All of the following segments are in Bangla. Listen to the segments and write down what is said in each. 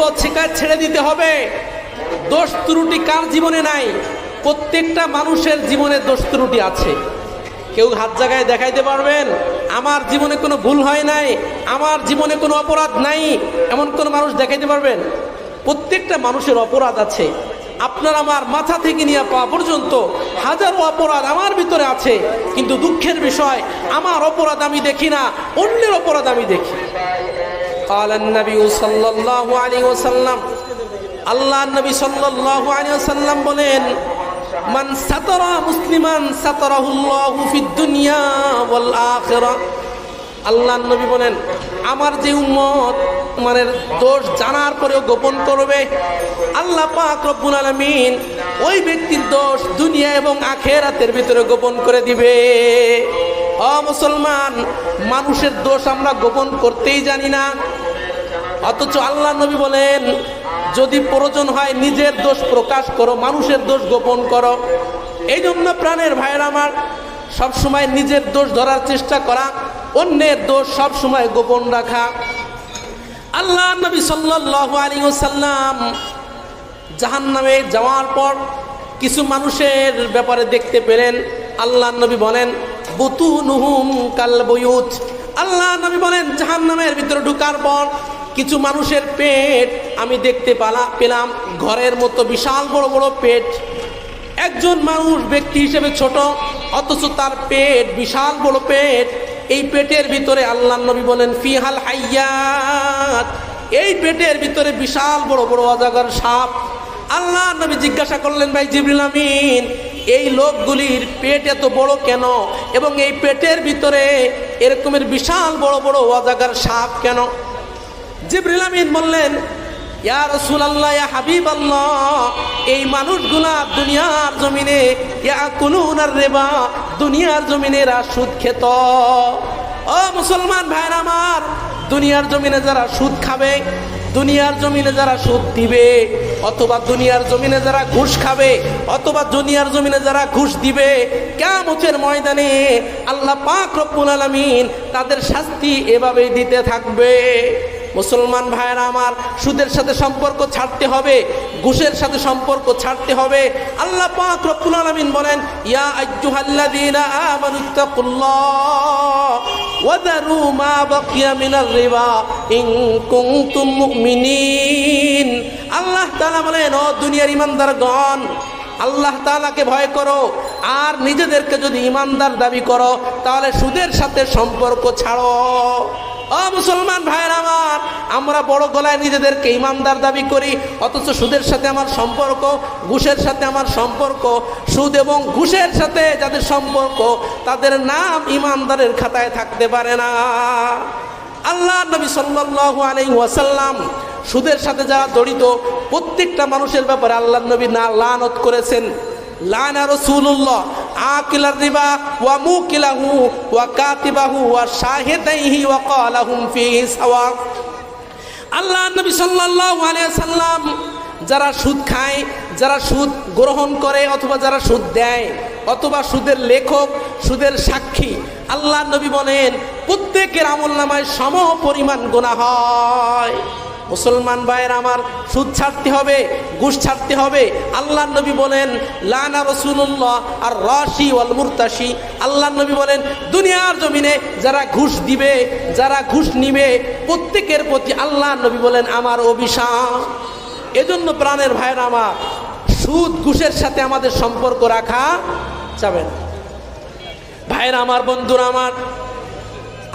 গিবত শেখায় ছেড়ে দিতে হবে। দোষ ত্রুটি কার জীবনে নাই? প্রত্যেকটা মানুষের জীবনে দোষ ত্রুটি আছে। কেউ হাত জায়গায় দেখাইতে পারবেন, আমার জীবনে কোনো ভুল হয় নাই, আমার জীবনে কোনো অপরাধ নাই, এমন কোনো মানুষ দেখাইতে পারবেন? প্রত্যেকটা মানুষের অপরাধ আছে। আপনার আমার মাথা থেকে নিয়ে পাওয়া পর্যন্ত হাজারো অপরাধ আমার ভিতরে আছে, কিন্তু দুঃখের বিষয়, আমার অপরাধ আমি দেখি না, অন্যের অপরাধ আমি দেখি। قال النبي صلى الله عليه وسلم আল্লাহ নবী সাল্লাল্লাহু আলাইহি ওয়াসাল্লাম বলেন মান সাতারা মুসলিমান সাতারাহুল্লাহু ফিদ দুনিয়া ওয়াল আখিরা আল্লাহ নবী বলেন আমার যে উম্মত মানে দোষ জানার পরেও গোপন করবে আল্লাহ পাক রব্বুল আলামিন ওই ব্যক্তির দোষ দুনিয়া এবং আখেরাতের ভিতরে গোপন করে দিবে অ মুসলমান মানুষের দোষ আমরা গোপন করতেই জানি না অথচ আল্লাহ নবী বলেন, যদি প্রয়োজন হয় নিজের দোষ প্রকাশ করো, মানুষের দোষ গোপন করো। এই জন্য প্রাণের ভাইয়ের আমার, সবসময় নিজের দোষ ধরার চেষ্টা করা, অন্যের দোষ সবসময় গোপন রাখা। আল্লাহ নবী সাল্লাল্লাহু আলাইহি ওয়াসাল্লাম জাহান নামে যাওয়ার পর কিছু মানুষের ব্যাপারে দেখতে পেলেন। আল্লাহ নবী বলেন বুতু নুহুম কাল বয়ুত। আল্লাহ নবী বলেন জাহান নামের ভিতরে ঢুকার পর কিছু মানুষের পেট আমি দেখতে পালা পেলাম। ঘরের মতো বিশাল বড় বড় পেট। একজন মানুষ ব্যক্তি হিসেবে ছোট, অথচ তার পেট বিশাল বড় পেট। এই পেটের ভিতরে আল্লাহ নবী বলেন, ফিহাল হাইয়াত। এই পেটের ভিতরে বিশাল বড় বড় অজাগর সাপ। আল্লাহ নবী জিজ্ঞাসা করলেন, ভাই জিবরিল আমিন, এই লোকগুলির পেট এত বড় কেন? এবং এই পেটের ভিতরে এরকমের বিশাল বড় বড় অজাগার সাপ কেন? জিবরিল আমিন বললেন, ইয়া রাসূলুল্লাহ, ইয়া হাবিবাল্লাহ, এই মানুষগুলা দুনিয়ার জমিনে ইয়া কুনুনার রিবা, দুনিয়ার জমিনে এরা সুদ খেত। ও মুসলমান ভাইরা আমার, দুনিয়ার জমিনে যারা সুদ খাবে, দুনিয়ার জমিনে যারা সুদ দিবে, অথবা দুনিয়ার জমিনে যারা ঘুষ খাবে, অথবা দুনিয়ার জমিনে যারা ঘুষ দিবে কেমতের ময়দানে আল্লাহ পাক রব্বুল আলামিন তাদের শাস্তি এভাবেই দিতে থাকবে। মুসলমান ভাইয়েরা আমার, সুদের সাথে সম্পর্ক ছাড়তে হবে, ঘুষের সাথে সম্পর্ক ছাড়তে হবে। আল্লাহ পাক রব্বুল আলামিন বলেন, ইয়া আইয়ুহাল্লাযীনা আমানুত্তাকুল্লাহ ওয়া দারু মা বাকিয়া মিনার রিবা ইন কুনতুম মুমিনিন। আল্লাহ তাআলা বলেন, ও দুনিয়ার ইমানদারগণ আল্লাহ তাআলাকে ভয় করো, আর নিজেদেরকে যদি ইমানদার দাবি করো, তাহলে সুদের সাথে সম্পর্ক ছাড়ো। ও মুসলমান ভাইয়ের আমার, আমরা বড় গলায় নিজেদেরকে ইমানদার দাবি করি, অথচ সুদের সাথে আমার সম্পর্ক, ঘুষের সাথে আমার সম্পর্ক, সুদ এবং ঘুষের সাথে যাদের সম্পর্ক, তাদের নাম ইমানদারের খাতায় থাকতে পারে না। আল্লাহ নবী সাল্লাল্লাহু আলাইহি ওয়াসাল্লাম সুদের সাথে যারা জড়িত, প্রত্যেকটা মানুষের ব্যাপারে আল্লাহ নবী না লানত করেছেন। লানা রসুল্লাহ আকিলার রিবা, ওয়া মুকিলাহু, ওয়া কাতিবাহু, ওয়া শাহিদাইহি, ওয়া ক্বালাহুম ফিহি সাওয়া। আল্লাহ নবী সাল্লাল্লাহু আলাইহি সাল্লাম যারা সুদ খায়, যারা সুদ গ্রহণ করে অথবা যারা সুদ দেয়, অথবা সুদের লেখক, সুদের সাক্ষী, আল্লাহ নবী বলেন, প্রত্যেকের আমল নামায় সম পরিমাণ গোনা হয়। মুসলমান ভাইয়ের আমার সুদ ছাড়তে হবে, ঘুষ ছাড়তে হবে। আল্লাহ নবী বলেন, লানা রসুল্লাহ আর রশি ওয়াল মুরতাসি আল্লাহ নবী বলেন, দুনিয়ার জমিনে যারা ঘুষ দিবে, যারা ঘুষ নিবে, প্রত্যেকের প্রতি আল্লাহ নবী বলেন আমার অভিশাপ। এজন্য প্রাণের ভাইয়ের আমার, সুদ, ঘুষের সাথে আমাদের সম্পর্ক রাখা যাবে না। ভাইয়ের আমার, বন্ধুরা আমার,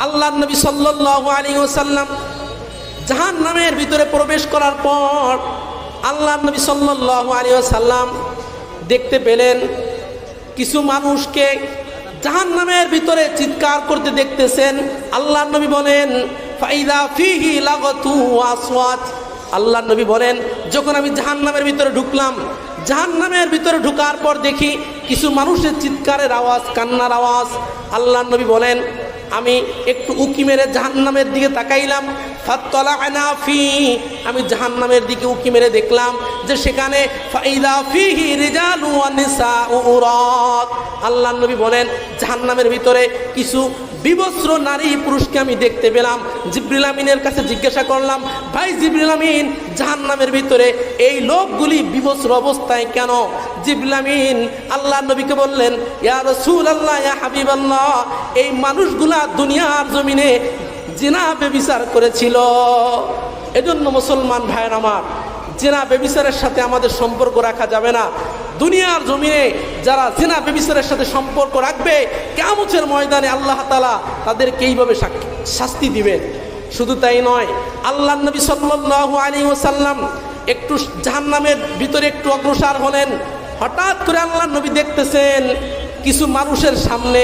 আল্লাহ নবী সাল্লাল্লাহু আলাইহি ওয়াসাল্লাম জাহান নামের ভিতরে প্রবেশ করার পর আল্লাহ নবী সাল্লাহ আলী সাল্লাম দেখতে পেলেন কিছু মানুষকে জাহান নামের ভিতরে চিৎকার করতে দেখতেছেন। আল্লাহ নবী বলেন, ফাইদা ফিহি লাগতু আল্লাহ নবী বলেন, যখন আমি জাহান নামের ভিতরে ঢুকলাম জাহান নামের ভিতরে ঢুকার পর দেখি কিছু মানুষের চিৎকারের আওয়াজ, কান্নার আওয়াজ। আল্লাহ নবী বলেন, আমি একটু উকি মেরে জাহান্নামের দিকে তাকাইলাম। ফাত্তলা আনাফি আমি জাহান্নামের দিকে উকি মেরে দেখলাম যে সেখানে আল্লাহ নবী বলেন, জাহান্নামের ভিতরে কিছু বিবস্ত্র নারী পুরুষকে আমি দেখতে পেলাম। জিব্রিল আমিনের কাছে জিজ্ঞাসা করলাম, ভাই জিব্রিল আমিন, জাহান্নামের ভিতরে এই লোকগুলি বিবস্ত্র অবস্থায় কেন? জিব্রিল আমিন আল্লাহ নবীকে বললেন, ইয়া রসুল আল্লাহ ইয়া হাবিব আল্লাহ এই মানুষগুলা দুনিয়ার জমিনে জিনা বেবিচার করেছিল। এজন্য মুসলমান ভাইয়ের আমার, জেনা বেবিচারের সাথে আমাদের সম্পর্ক রাখা যাবে না। দুনিয়ার জমিনে যারা জেনা বেবিচারের সাথে সম্পর্ক রাখবে কেমচের ময়দানে আল্লাহ তালা তাদেরকে এইভাবে শাস্তি দিবেন শুধু তাই নয় আল্লাহ নবী সাল্লাহ আলী ওসাল্লাম একটু জাহান্নামের ভিতরে একটু অগ্রসর হলেন। হঠাৎ করে আল্লাহ নবী দেখতেছেন, কিছু মানুষের সামনে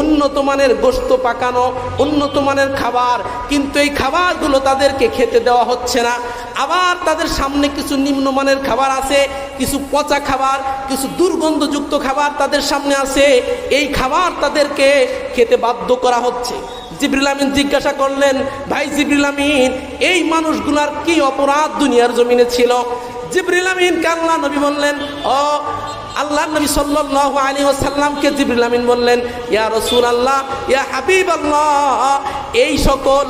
উন্নত মানের গোস্ত পাকানো, উন্নত মানের খাবার। কিন্তু এই খাবারগুলো তাদেরকে খেতে দেওয়া হচ্ছে না। আবার তাদের সামনে কিছু নিম্নমানের খাবার আছে, কিছু পচা খাবার, কিছু দুর্গন্ধযুক্ত খাবার তাদের সামনে আছে। এই খাবার তাদেরকে খেতে বাধ্য করা হচ্ছে। জিবরিল আমিন জিজ্ঞাসা করলেন, ভাই জিবরিল আমিন, এই মানুষগুলার কি অপরাধ দুনিয়ার জমিনে ছিল? জিবরিল আমিন কাল্লা নবী বললেন, ও আল্লাহ নবী সাল্লাল্লাহু আলাইহি ওয়াসাল্লামকে জিবরিল আমিন বললেন, ইয়া রাসূলুল্লাহ, ইয়া হাবিবাল্লাহ, এই সকল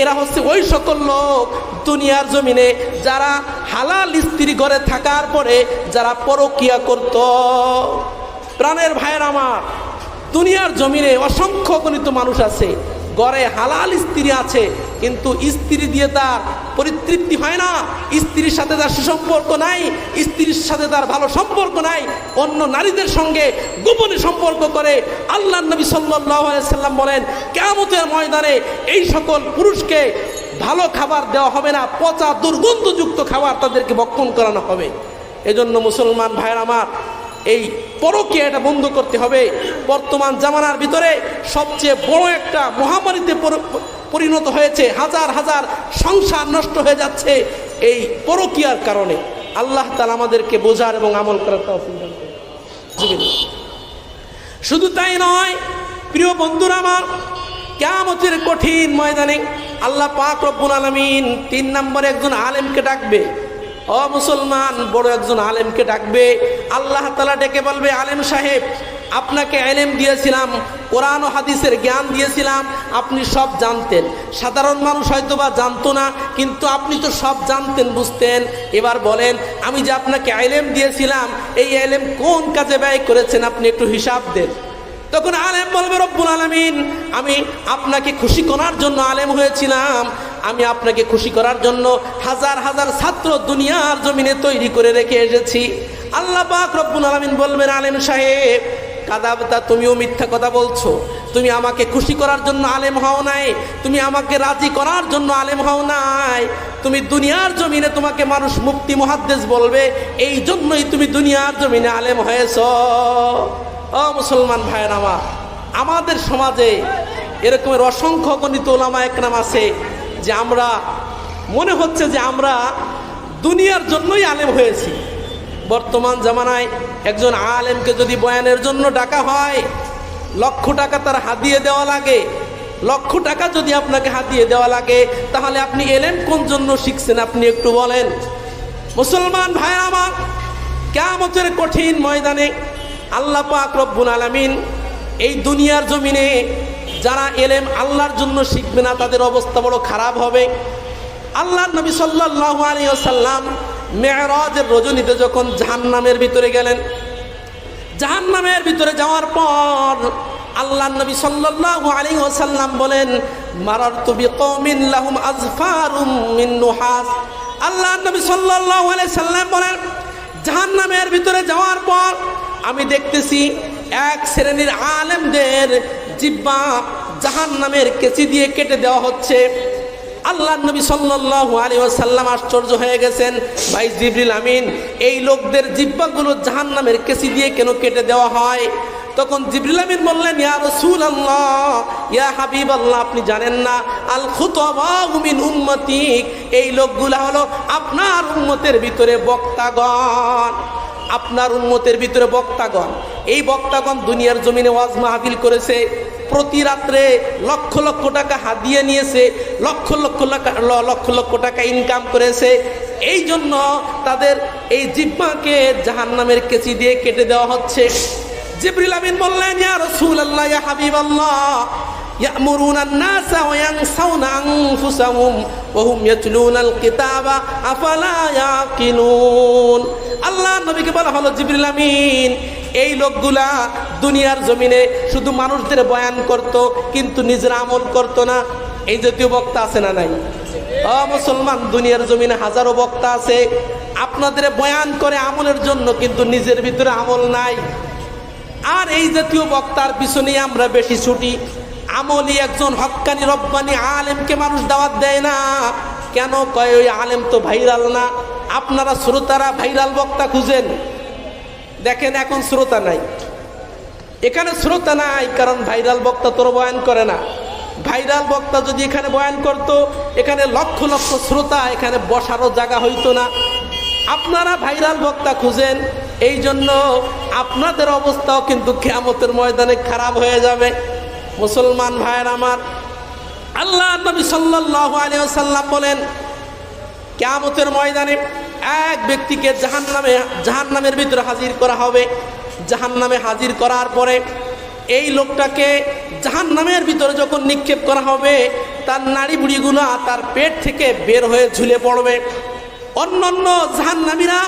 এরা হচ্ছে ওই সকল লোক দুনিয়ার জমিনে যারা হালাল স্ত্রী ঘরে থাকার পরে যারা পরকিয়া করত। প্রাণের ভাইয়ের আমার, দুনিয়ার জমিনে অসংখ্য গণিত মানুষ আছে গড়ে হালাল স্ত্রী আছে, কিন্তু স্ত্রী দিয়ে তার পরিতৃপ্তি হয় না। স্ত্রীর সাথে তার সুসম্পর্ক নাই, স্ত্রীর সাথে তার ভালো সম্পর্ক নাই। অন্য নারীদের সঙ্গে গোপনে সম্পর্ক করে আল্লাহ নবী সাল্লাম বলেন কেমতের ময়দানে এই সকল পুরুষকে ভালো খাবার দেওয়া হবে না, পচা দুর্গন্ধযুক্ত খাবার তাদেরকে বক্ষণ করানো হবে। এজন্য মুসলমান ভাইয়ের আমার, এই পরকে এটা বন্ধ করতে হবে। বর্তমান জামানার ভিতরে সবচেয়ে বড় একটা মহামারীতে পরিণত হয়েছে, হাজার হাজার সংসার নষ্ট হয়ে যাচ্ছে এই পরকিয়ার কারণে আল্লাহ তালা আমাদেরকে বোঝার এবং আমল করার। জুবিন। শুধু তাই নয়, প্রিয় বন্ধুরা আমার কেমতের কঠিন ময়দানে আল্লাহ পাক রব্বুল আলমিন তিন নম্বরে একজন আলেমকে ডাকবে ও মুসলমান, বড় একজন আলেমকে ডাকবে, আল্লাহ তালা ডেকে বলবে, আলেম সাহেব, আপনাকে এলেম দিয়েছিলাম, কোরআন ও হাদিসের জ্ঞান দিয়েছিলাম, আপনি সব জানতেন। সাধারণ মানুষ হয়তো বা জানতো না, কিন্তু আপনি তো সব জানতেন, বুঝতেন। এবার বলেন, আমি যে আপনাকে এলেম দিয়েছিলাম, এই এলেম কোন কাজে ব্যয় করেছেন, আপনি একটু হিসাব দেন। তখন আলেম বলবে, রব্বুল আলমিন, আমি আপনাকে খুশি করার জন্য আলেম হয়েছিলাম আমি আপনাকে খুশি করার জন্য হাজার হাজার ছাত্র দুনিয়ার জমিনে তৈরি করে রেখে এসেছি। আল্লাহ পাক রব্বুল আলমিন বলবেন, আলেম সাহেব, কাদাবতা, তুমিও মিথ্যা কথা বলছো। তুমি আমাকে খুশি করার জন্য আলেম হও নাই। তুমি আমাকে রাজি করার জন্য আলেম হও নাই। তুমি দুনিয়ার জমিনে তোমাকে মানুষ মুক্তি মহাদ্দেশ বলবে। এই জন্যই তুমি দুনিয়ার জমিনে আলেম হয়েছ। ও মুসলমান ভাইয়ের আমার, আমাদের সমাজে এরকমের অসংখ্য গণিত ওলামা একরাম আছে। যে আমরা, মনে হচ্ছে যে আমরা দুনিয়ার জন্যই আলেম হয়েছি। বর্তমান জামানায় একজন আলেমকে যদি বয়ানের জন্য ডাকা হয়, লক্ষ টাকা তার হাতিয়ে দেওয়া লাগে। লক্ষ টাকা যদি আপনাকে হাতিয়ে দেওয়া লাগে, তাহলে আপনি এলেন কোন জন্য শিখছেন আপনি একটু বলেন। মুসলমান ভাই আমার কেমতের কঠিন ময়দানে আল্লাহ পাক রব্বুল আলামিন এই দুনিয়ার জমিনে যারা এলেম আল্লাহর জন্য শিখবে না, তাদের অবস্থা বড় খারাপ হবে। আল্লাহ নবী সাল্লাল্লাহু আলাইহি ওয়াসাল্লাম মেরাজের রজনীতে যখন জাহান্নামের ভিতরে গেলেন, জাহান্নামের ভিতরে যাওয়ার পর আল্লাহ নবী সাল্লাল্লাহু আলাইহি ওয়াসাল্লাম বলেন, মারারতু বিকওমিন লাহুম আজফারুম মিন নুহাস। আল্লাহ নবী সাল্লাল্লাহু আলাইহি সাল্লাম বলেন, জাহান্নামের ভিতরে যাওয়ার পর আমি দেখতেছি এক শ্রেণির আলেমদের জিব্বা জাহান্নামের কেচি দিয়ে কেটে দেওয়া হচ্ছে। আল্লাহ নবী সাল্লাল্লাহু আলাইহি ওয়াসাল্লাম আশ্চর্য হয়ে গেছেন, ভাই জিবরিল আমিন, এই লোকদের জিব্বাগুলো জাহান্নামের কেসি দিয়ে কেন কেটে দেওয়া হয়? তখন জিবরিল আমিন বললেন, ইয়া রাসূলুল্লাহ, ইয়া হাবিবাল্লাহ, আপনি জানেন না আল খুতাবাউ মিন উম্মতিক, এই লোকগুলা হলো আপনার উম্মতের ভিতরে বক্তাগণ। আপনার উন্মতের ভিতরে বক্তাগণ। এই বক্তাগণ দুনিয়ার জমিনে ওয়াজ মাহফিল করেছে, প্রতি রাত্রে লক্ষ লক্ষ টাকা হাতিয়ে নিয়েছে, লক্ষ লক্ষ লাকা- লক্ষ লক্ষ টাকা ইনকাম করেছে। এই জন্য তাদের এই জিব্বাকে জাহান্নামের কেচি দিয়ে কেটে দেওয়া হচ্ছে। জিবরিল আমিন বললেন, ইয়া রাসূলুল্লাহ, ইয়া হাবিবাল্লাহ يأمرون الناس وينسون أنفسهم وهم يتلون الكتاب أفلا يعقلون আল্লাহ নবীকে বলা হলো জিবরিল আমিন এই লোকগুলা দুনিয়ার জমিনে শুধু মানুষদের বয়ান করত কিন্তু নিজের আমল করত না এই জাতীয় বক্তা আছে না নাই ও মুসলমান দুনিয়ার জমিনে হাজারো বক্তা আছে আপনাদের বয়ান করে আমলের জন্য কিন্তু নিজের ভিতরে আমল নাই আর এই জাতীয় বক্তার পিছনে আমরা বেশি ছুটি আমলি একজন হক্কানি রব্বানি আলেমকে মানুষ দাওয়াত দেয় না। কেন কয়, ওই আলেম তো ভাইরাল না? আপনারা শ্রোতারা ভাইরাল বক্তা খুঁজেন। দেখেন এখন শ্রোতা নাই। এখানে শ্রোতা নাই, কারণ ভাইরাল বক্তা তোর বয়ান করে না। ভাইরাল বক্তা যদি এখানে বয়ান করত, এখানে লক্ষ লক্ষ শ্রোতা, এখানে বসারও জায়গা হইতো না। আপনারা ভাইরাল বক্তা খুঁজেন এই জন্য আপনাদের অবস্থাও কিন্তু কেয়ামতের ময়দানে খারাপ হয়ে যাবে। মুসলমান ভাইয়ের আমার, আল্লাহ নবী সাল্লাল্লাহু আলাইহি ওয়াসাল্লাম বলেন, কেয়ামতের ময়দানে এক ব্যক্তিকে জাহান নামে জাহান নামের ভিতরে হাজির করা হবে। জাহান নামে হাজির করার পরে এই লোকটাকে জাহান নামের ভিতরে যখন নিক্ষেপ করা হবে, তার নাড়ি বুড়িগুলো তার পেট থেকে বের হয়ে ঝুলে পড়বে। অন্যান্য জাহান্নামীরা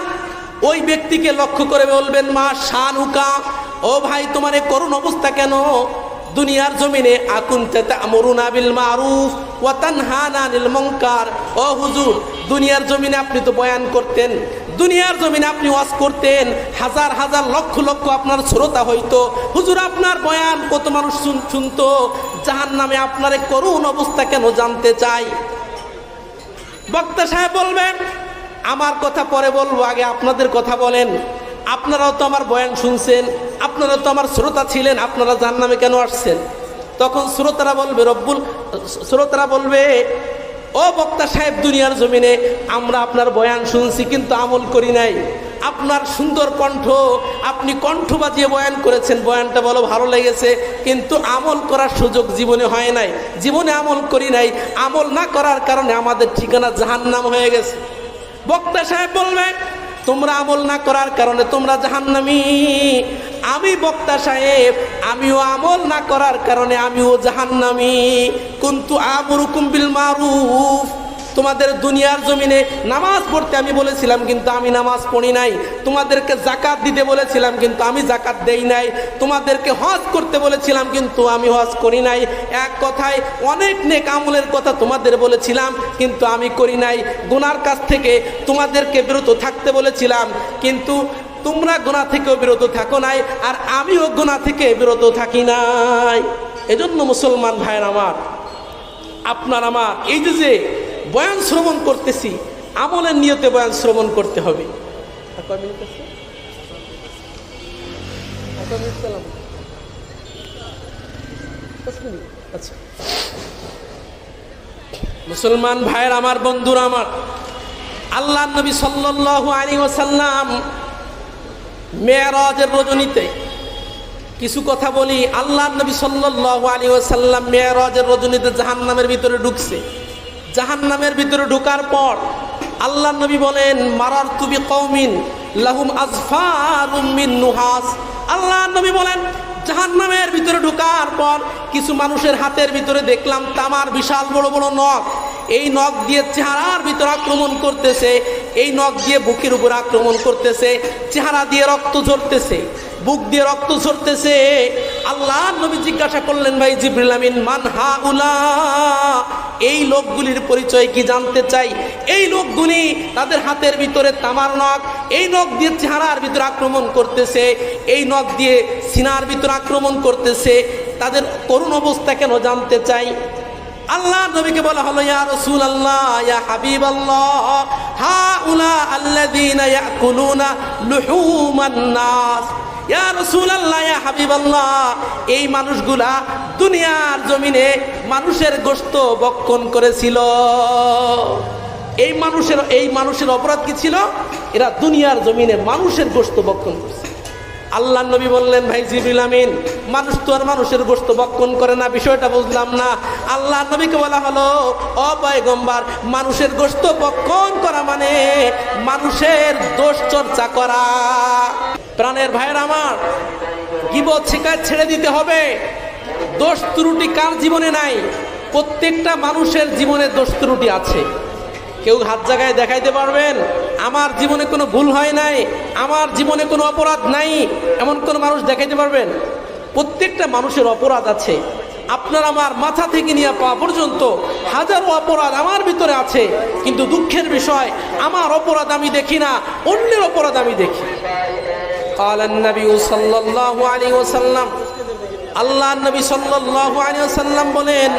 ওই ব্যক্তিকে লক্ষ্য করে বলবেন, মা শানুকা, ও ভাই, তোমার করুণ অবস্থা কেন? দুনিয়ার জমিনে আকুন আমরুনা বিল মারুফ ওয়া তানহানা আনিল ও হুজুর, দুনিয়ার জমিনে আপনি তো বয়ান করতেন, দুনিয়ার জমিনে আপনি ওয়াজ করতেন, হাজার হাজার লক্ষ লক্ষ আপনার শ্রোতা হইতো। হুজুর, আপনার বয়ান কত মানুষ শুন- শুনতো? জাহান নামে আপনার এ করুণ অবস্থা কেন জানতে চাই? বক্তা সাহেব বলবেন, আমার কথা পরে বলব, আগে আপনাদের কথা বলেন। আপনারাও তো আমার বয়ান শুনছেন আপনারা তো আমার শ্রোতা ছিলেন, আপনারা জান নামে কেন আসছেন? তখন শ্রোতারা বলবে, রব্বুল শ্রোতারা বলবে, ও বক্তা সাহেব দুনিয়ার জমিনে, আমরা আপনার বয়ান শুনছি কিন্তু আমল করি নাই। আপনার সুন্দর কণ্ঠ, আপনি কণ্ঠ বাজিয়ে বয়ান করেছেন, বয়ানটা বলো ভালো লেগেছে, কিন্তু আমল করার সুযোগ জীবনে হয় নাই। জীবনে আমল করি নাই, আমল না করার কারণে আমাদের ঠিকানা জাহান্নাম হয়ে গেছে। বক্তা সাহেব বলবে তোমরা আমল না করার কারণে তোমরা জাহান্নামি। আমি বক্তা সাহেব, আমিও আমল না করার কারণে আমিও জাহান্নামি। কিন্তু আমরুকুম বিল মারুফ। তোমাদের দুনিয়ার জমিনে নামাজ পড়তে আমি বলেছিলাম, কিন্তু আমি নামাজ পড়ি নাই। তোমাদেরকে জাকাত দিতে বলেছিলাম, কিন্তু আমি জাকাত দেই নাই। তোমাদেরকে হজ করতে বলেছিলাম, কিন্তু আমি হজ করি নাই। এক কথায়, অনেক নেক আমলের কথা তোমাদের বলেছিলাম, কিন্তু আমি করি নাই। গুনার কাছ থেকে তোমাদেরকে বিরত থাকতে বলেছিলাম, কিন্তু তোমরা গোনা থেকেও বিরত থাকো নাই, আর আমিও গোনা থেকে বিরত থাকি নাই। এজন্য মুসলমান ভাইয়ের আমার, আপনার আমার, এই যে যে বয়ান শ্রবণ করতেছি, আমলের নিয়তে বয়ান শ্রবণ করতে হবে? আচ্ছা। মুসলমান ভাইয়ের আমার, বন্ধুরা আমার, আল্লাহ নবী সাল্লাল্লাহু আলাইহি ওয়াসাল্লাম মেয়েরাজের রজনীতে কিছু কথা বলি। আল্লাহ নবী সাল্লাল্লাহু আলাইহি ওয়াসাল্লাম মেয়েরাজের রজনীতে জাহান্নামের ভিতরে ঢুকছে। জাহান্নামের ভিতরে ঢোকার পর আল্লাহ নবী বলেন, মারার তুবি কৌমিন লাহুম আজফারুম মিন নুহাস। আল্লাহ নবী বলেন, জাহান্নামের ভিতরে ঢোকার পর কিছু মানুষের হাতের ভিতরে দেখলাম তামার বিশাল বড় বড় নখ। এই নখ দিয়ে চেহারার ভিতরে আক্রমণ করতেছে, এই নখ দিয়ে বুকের উপর আক্রমণ করতেছে, চেহারা দিয়ে রক্ত ঝরতেছে। বুক দিয়ে রক্ত ঝরতেছে। আল্লাহ নবী জিজ্ঞাসা করলেন, ভাই জিবরিল আমিন, মান হা উলা এই লোকগুলির পরিচয় কি জানতে চাই? এই লোকগুলি তাদের হাতের ভিতরে তামার নখ, এই নখ দিয়ে চেহারার ভিতরে আক্রমণ করতেছে, এই নখ দিয়ে সিনার ভিতরে আক্রমণ করতেছে। তাদের করুণ অবস্থা কেন জানতে চাই? আল্লাহ নবীকে বলা হলো, ইয়া রাসূল আল্লাহ ইয়া হাবিব আল্লাহ হা উলা আল্লাযীনা ইয়াকুলুনা লুহুমান নাস। ইয়া রাসূল আল্লাহ ইয়া হাবিব এই মানুষগুলা দুনিয়ার জমিনে মানুষের গোশত বক্ষণ করেছিল। এই মানুষের এই মানুষের অপরাধ কি ছিল? এরা দুনিয়ার জমিনে মানুষের গোশত বক্ষণ করছে। আল্লাহ নবী বললেন, ভাই জিবরিল আমিন, মানুষ তো আর মানুষের গোস্ত বক্ষণ করে না, বিষয়টা বুঝলাম না। আল্লাহ নবীকে বলা হলো অপয়গম্বার মানুষের গোস্ত বক্ষণ করা মানে মানুষের দোষ চর্চা করা। প্রাণের ভাইয়ের আমার, গিবত শিকার ছেড়ে দিতে হবে। দোষ ত্রুটি কার জীবনে নাই? প্রত্যেকটা মানুষের জীবনে দোষ ত্রুটি আছে। কেউ হাত জায়গায় দেখাইতে পারবেন, আমার জীবনে কোনো ভুল হয় নাই, আমার জীবনে কোনো অপরাধ নাই, এমন কোনো মানুষ দেখাইতে পারবেন? প্রত্যেকটা মানুষের অপরাধ আছে। আপনার আমার মাথা থেকে নিয়ে পাওয়া পর্যন্ত হাজারো অপরাধ আমার ভিতরে আছে, কিন্তু দুঃখের বিষয়, আমার অপরাধ আমি দেখি না, অন্যের অপরাধ আমি দেখি। قال النبي صلى الله عليه وسلم আল্লাহ নবী সাল্লাল্লাহু আলাইহি ওয়াসাল্লাম বলেন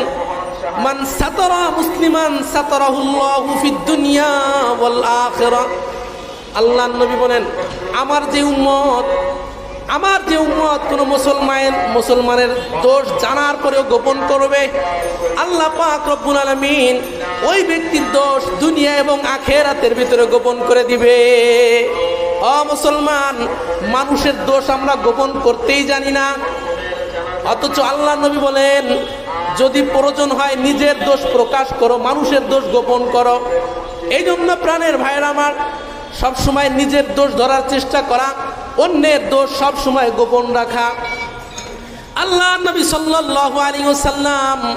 মান সাতারা মুসলিমান সাতারাহুল্লাহু ফিদ দুনিয়া ওয়াল আখিরা আল্লাহ নবী বলেন আমার যে উম্মত আমার যে উম্মত কোনো মুসলমান মুসলমানের দোষ জানার পরেও গোপন করবে আল্লাহ পাক রব্বুল আলামিন ওই ব্যক্তির দোষ দুনিয়া এবং আখেরাতের ভিতরে গোপন করে দিবে অ, মুসলমান, মানুষের দোষ আমরা গোপন করতেই জানি না। অথচ আল্লাহ নবী বলেন, যদি প্রয়োজন হয় নিজের দোষ প্রকাশ করো, মানুষের দোষ গোপন করো। এই জন্য প্রাণের ভাইয়ের আমার, সবসময় নিজের দোষ ধরার চেষ্টা করা, অন্যের দোষ সব সময় গোপন রাখা। আল্লাহ নবী সাল্লাল্লাহু আলাইহি ওয়াসাল্লাম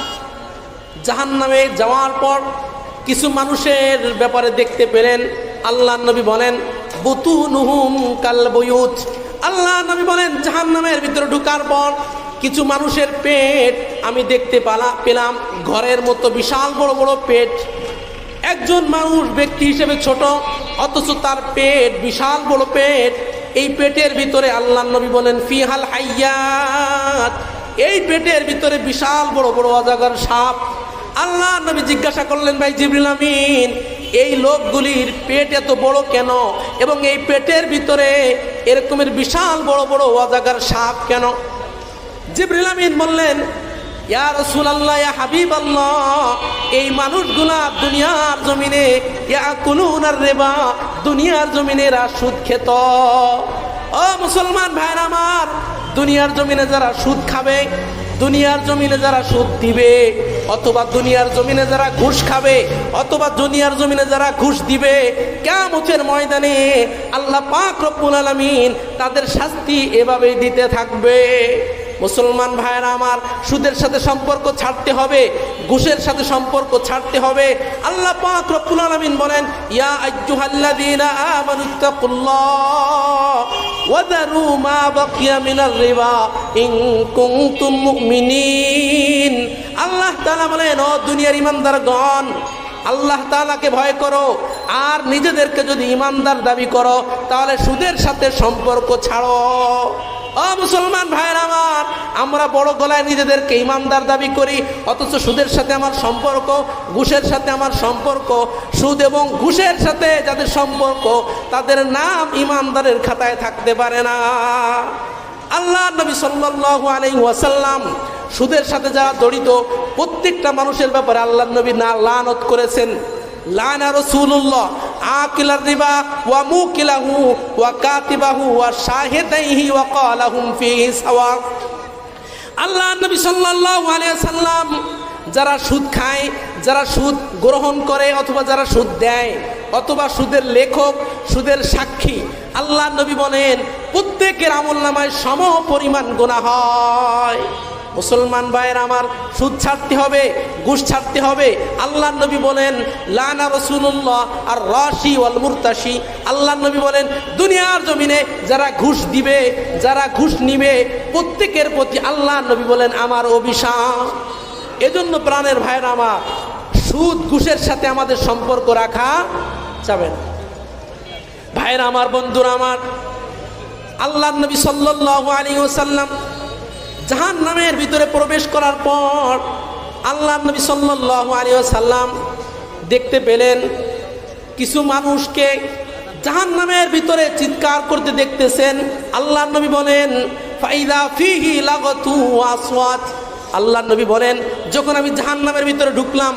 জাহান্নামে যাওয়ার পর কিছু মানুষের ব্যাপারে দেখতে পেলেন। আল্লাহ নবী বলেন বুতুনুহুম কাল বয়ুত আল্লাহ নবী বলেন, জাহান্নামের ভিতরে ঢুকার পর কিছু মানুষের পেট আমি দেখতে পালা পেলাম। ঘরের মতো বিশাল বড় বড় পেট। একজন মানুষ ব্যক্তি হিসেবে ছোট, অথচ তার পেট বিশাল বড় পেট। এই পেটের ভিতরে আল্লাহ নবী বলেন, ফিহাল হাইয়াত। এই পেটের ভিতরে বিশাল বড় বড় অজাগর সাপ। আল্লাহ নবী জিজ্ঞাসা করলেন, ভাই জিবরিল আমিন এই লোকগুলির পেট এত বড় কেন? এবং এই পেটের ভিতরে এরকমের বিশাল বড় বড় অজাগার সাপ কেন? জিবরিল আমিন বললেন, ইয়া রাসূলুল্লাহ, ইয়া হাবিবাল্লাহ, এই মানুষগুলা দুনিয়ার জমিনে ইয়া কুলুনার রিবা, দুনিয়ার জমিনে এরা সুদ খেত। ও মুসলমান ভাইরা আমার, দুনিয়ার জমিনে যারা সুদ খাবে দুনিয়ার জমিনে যারা সুদ দিবে, অথবা দুনিয়ার জমিনে যারা ঘুষ খাবে, অথবা দুনিয়ার জমিনে যারা ঘুষ দিবে কেমতের ময়দানে আল্লাহ পাক রব্বুল আলামিন তাদের শাস্তি এভাবেই দিতে থাকবে। মুসলমান ভাইয়েরা আমার, সুদের সাথে সম্পর্ক ছাড়তে হবে, ঘুষের সাথে সম্পর্ক ছাড়তে হবে। আল্লাহ পাক রব্বুল আলামিন বলেন, ইয়া আইয়ুহাল্লাযীনা আমানুত্তাকুল্লাহ ওয়া যারু মা বাকিয়া মিনার রিবা ইন কুনতুম আল্লাহ তাআলা বলেন, ও দুনিয়ার ইমানদারগণ আল্লাহ তালাকে ভয় করো। আর নিজেদেরকে যদি ইমানদার দাবি করো, তাহলে সুদের সাথে সম্পর্ক ছাড়ো। ও মুসলমান ভাইয়ের আমার, আমরা বড় গলায় নিজেদেরকে ইমানদার দাবি করি, অথচ সুদের সাথে আমার সম্পর্ক, ঘুষের সাথে আমার সম্পর্ক, সুদ এবং ঘুষের সাথে যাদের সম্পর্ক, তাদের নাম ইমানদারের খাতায় থাকতে পারে না। আল্লাহ নবী সাল্লাল্লাহু আলাইহি ওয়াসাল্লাম সুদের সাথে যারা জড়িত, প্রত্যেকটা মানুষের ব্যাপারে আল্লাহ নবী না লানত করেছেন। ওয়া ওয়া ওয়া যারা সুদ খায়, যারা সুদ গ্রহণ করে অথবা যারা সুদ দেয়, অথবা সুদের লেখক, সুদের সাক্ষী, আল্লাহ নবী বলেন, প্রত্যেকের আমল নামায় সম পরিমাণ গোনা হয়। মুসলমান ভাইয়ের আমার সুদ ছাড়তে হবে, ঘুষ ছাড়তে হবে। আল্লাহ নবী বলেন, লানা রসুল্লাহ আর রশি ওয়াল মুরতাসি আল্লাহ নবী বলেন, দুনিয়ার জমিনে যারা ঘুষ দিবে, যারা ঘুষ নিবে, প্রত্যেকের প্রতি আল্লাহ নবী বলেন আমার অভিশাপ। এজন্য প্রাণের ভাইয়ের আমার, সুদ, ঘুষের সাথে আমাদের সম্পর্ক রাখা যাবে না। ভাইয়ের আমার, বন্ধুরা আমার আল্লাহ নবী সাল্লাল্লাহু আলাইহি ওয়াসাল্লাম জাহান নামের ভিতরে প্রবেশ করার পর আল্লাহ নবী সাল্লাল্লাহু আলাইহি ওয়াসাল্লাম দেখতে পেলেন কিছু মানুষকে জাহান নামের ভিতরে চিৎকার করতে দেখতেছেন। আল্লাহ নবী বলেন, ফাইদা ফিহি লাগতু আসওয়াত। আল্লাহ নবী বলেন, যখন আমি জাহান নামের ভিতরে ঢুকলাম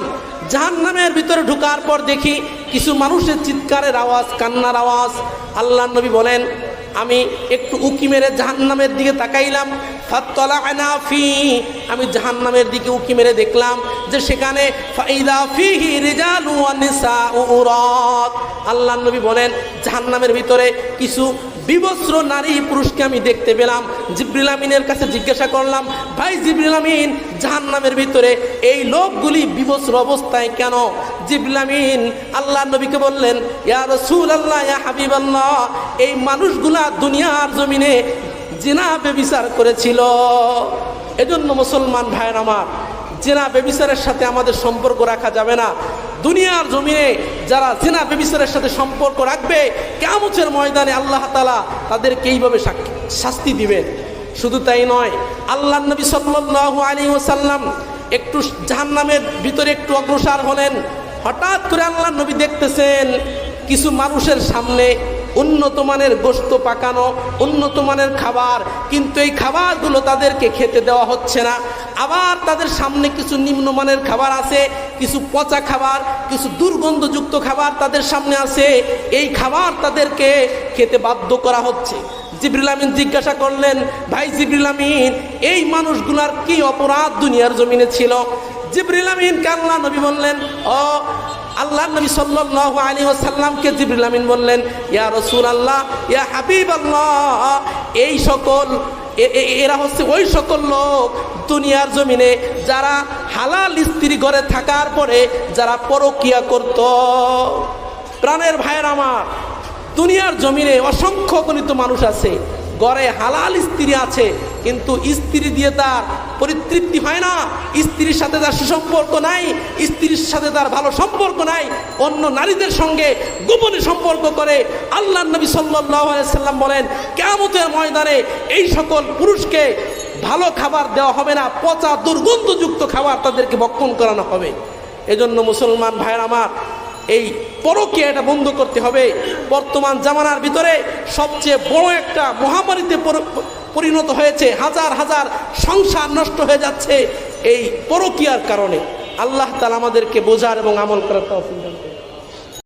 জাহান নামের ভিতরে ঢুকার পর দেখি কিছু মানুষের চিৎকারের আওয়াজ, কান্নার আওয়াজ। আল্লাহ নবী বলেন আমি একটু উকি মেরে জাহান্নামের দিকে তাকাইলাম। ফাত্তলা ফি। আমি জাহান্নামের দিকে উকি মেরে দেখলাম যে সেখানে আল্লাহ নবী বলেন, জাহান্নামের ভিতরে কিছু বিবস্ত্র নারী পুরুষকে আমি দেখতে পেলাম। জিব্রিল আমিনের কাছে জিজ্ঞাসা করলাম, ভাই জিব্রিল আমিন জাহান নামের ভিতরে এই লোকগুলি বিবস্ত্র অবস্থায় কেন? জিব্রিল আমিন আল্লাহ নবীকে বললেন, ইয়া রসুল আল্লাহ ইয়া হাবিব আল্লাহ এই মানুষগুলা দুনিয়ার জমিনে জিনা বেবিচার করেছিল। এজন্য মুসলমান ভাইয়ের আমার, জেনা বেবিচারের সাথে আমাদের সম্পর্ক রাখা যাবে না। দুনিয়ার জমিনে যারা জেনা বেবিচারের সাথে সম্পর্ক রাখবে কেমচের ময়দানে আল্লাহ তালা তাদেরকে এইভাবে শাস্তি দিবেন। শুধু তাই নয়, আল্লাহ নবী সাল্লু আলী ওসাল্লাম একটু জাহান্নামের ভিতরে একটু অগ্রসর হলেন। হঠাৎ করে আল্লাহ নবী দেখতেছেন, কিছু মানুষের সামনে উন্নত মানের গোস্ত পাকানো, উন্নত মানের খাবার, কিন্তু এই খাবারগুলো তাদেরকে খেতে দেওয়া হচ্ছে না। আবার তাদের সামনে কিছু নিম্নমানের খাবার আছে, কিছু পচা খাবার, কিছু দুর্গন্ধযুক্ত খাবার তাদের সামনে আছে। এই খাবার তাদেরকে খেতে বাধ্য করা হচ্ছে। জিবরিল আমিন জিজ্ঞাসা করলেন, ভাই জিবরিল আমিন, এই মানুষগুলার কি অপরাধ দুনিয়ার জমিনে ছিল? জিবরিল আমিন কাল্লা নবী বললেন ও আল্লাহ নবী সাল্লাল্লাহু আলাইহি ওয়াসাল্লামকে জিবরিল আমিন বললেন, ইয়া রাসূলুল্লাহ, ইয়া হাবিবাল্লাহ, এই সকল এরা হচ্ছে ওই সকল লোক দুনিয়ার জমিনে যারা হালাল স্ত্রী ঘরে থাকার পরে যারা পরকিয়া করত। প্রাণের ভাইয়ের আমার, দুনিয়ার জমিনে অসংখ্য গণিত মানুষ আছে। গড়ে হালাল স্ত্রী আছে, কিন্তু স্ত্রী দিয়ে তার পরিতৃপ্তি হয় না। স্ত্রীর সাথে তার সুসম্পর্ক নাই, স্ত্রীর সাথে তার ভালো সম্পর্ক নাই। অন্য নারীদের সঙ্গে গোপনে সম্পর্ক করে আল্লাহ নবী সাল্লাম বলেন কেমতের ময়দানে এই সকল পুরুষকে ভালো খাবার দেওয়া হবে না, পচা দুর্গন্ধযুক্ত খাবার তাদেরকে ভক্ষণ করানো হবে। এজন্য মুসলমান ভাইয়ের আমার এই পরকিয়াটা বন্ধ করতে হবে। বর্তমান জামানার ভিতরে সবচেয়ে বড় একটা মহামারীতে পরিণত হয়েছে। হাজার হাজার সংসার নষ্ট হয়ে যাচ্ছে এই পরকিয়ার কারণে। আল্লাহ তালা আমাদেরকে বোঝার এবং আমল করার করুন।